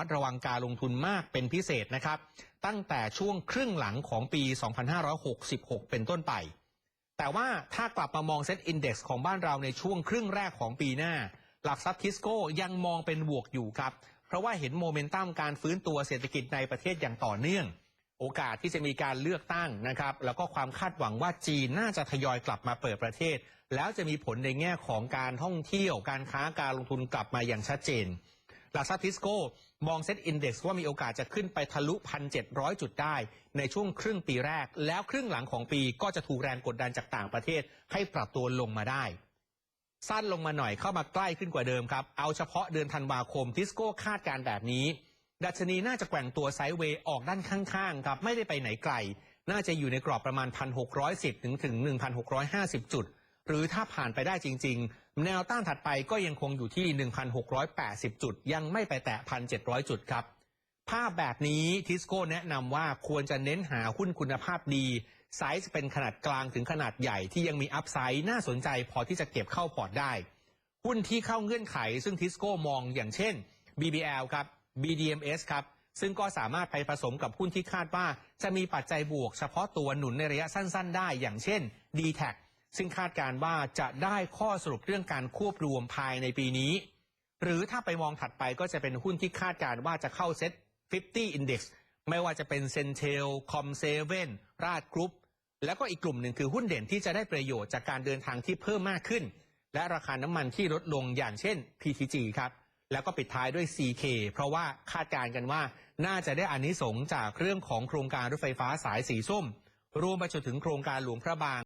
มัดระวังการลงทุนมากเป็นพิเศษนะครับ ตั้งแต่ช่วงครึ่งหลังของปี 2566 เป็นต้นไป แต่ว่าถ้ากลับมามองเซ็ตอินดี x ของบ้านเราในช่วงครึ่งแรกของปีหน้า หลักทรัพย์ทิสโก้ยังมองเป็นบวกอยู่ครับ เพราะว่าเห็นโมเมนตัมการฟื้นตัวเศรษฐกิจในประเทศอย่างต่อเนื่อง โอกาสที่จะมีการเลือกตั้งนะครับ แล้วก็ความคาดหวังว่าจีนน่าจะทยอยกลับมาเปิดประเทศ แล้วจะมีผลในแง่ของการท่องเที่ยว การค้าการลงทุนกลับมาอย่างชัดเจน หลักทรัพย์ทิสโก้มองเซ็ตอินดี x ว่ามีโอกาสจะขึ้นไปทะลุ 1,700 จุดได้ ในช่วงครึ่งปีแรก แล้วครึ่งหลังของปีก็จะถูกแรงกดดันจากต่างประเทศ ให้ปรับตัวลงมาได้ สั้นลงมาหน่อยเข้ามาใกล้ขึ้นกว่าเดิมครับ เอาเฉพาะเดือนธันวาคมทิสโก้คาดการแบบนี้ ดัชนีน่าจะแกว่งตัวไซด์เวย์ออกด้านข้างๆครับไม่ได้ไปไหนไกล น่าจะอยู่ในกรอบประมาณ 1,610ถึงถึง1,650 จุด หรือถ้าผ่านไปได้จริง ๆ แนวต้านถัดไปก็ยังคงอยู่ที่ 1,680 จุด ยังไม่ไปแตะ 1,700 จุดครับ ภาพแบบนี้ทิสโก้แนะนำว่าควรจะเน้นหาหุ้นคุณภาพดี ไซส์เป็นขนาดกลางถึงขนาดใหญ่ที่ยังมีอัพไซด์น่าสนใจพอที่จะเก็บเข้าพอร์ตได้ หุ้นที่เข้าเงื่อนไข ซึ่งทิสโก้มองอย่างเช่น BBL ครับ BDMs ครับซึ่งก็สามารถไปผสมกับหุ้นที่คาดว่า จะมีปัจจัยบวกเฉพาะตัวหนุนในระยะสั้น ๆ ได้ อย่างเช่น d t แท ซึ่งคาดการว่าจะได้ข้อสรุปเรื่องการควบรวมภายในปีนี้ หรือถ้าไปมองถัดไปก็จะเป็นหุ้นที่คาดการว่าจะเข้าเซ็ต 50 Index ไม่ว่าจะเป็นเซนเทลคอมเซเว่นราดกรุ๊ปแล้วก็อีกกลุ่มหนึ่งคือหุ้นเด่นที่จะได้ประโยชน์จากการเดินทางที่เพิ่มมากขึ้น และราคาน้ำมันที่ลดลงอย่างเช่น PTG ครับแล้วก็ปิดท้ายด้วย CK เพราะว่าคาดการณ์กันว่าน่าจะได้อานิสงจากเรื่องของโครงการรถไฟฟ้าสายสีส้ม รวมไปจนถึงโครงการหลวงพระบาง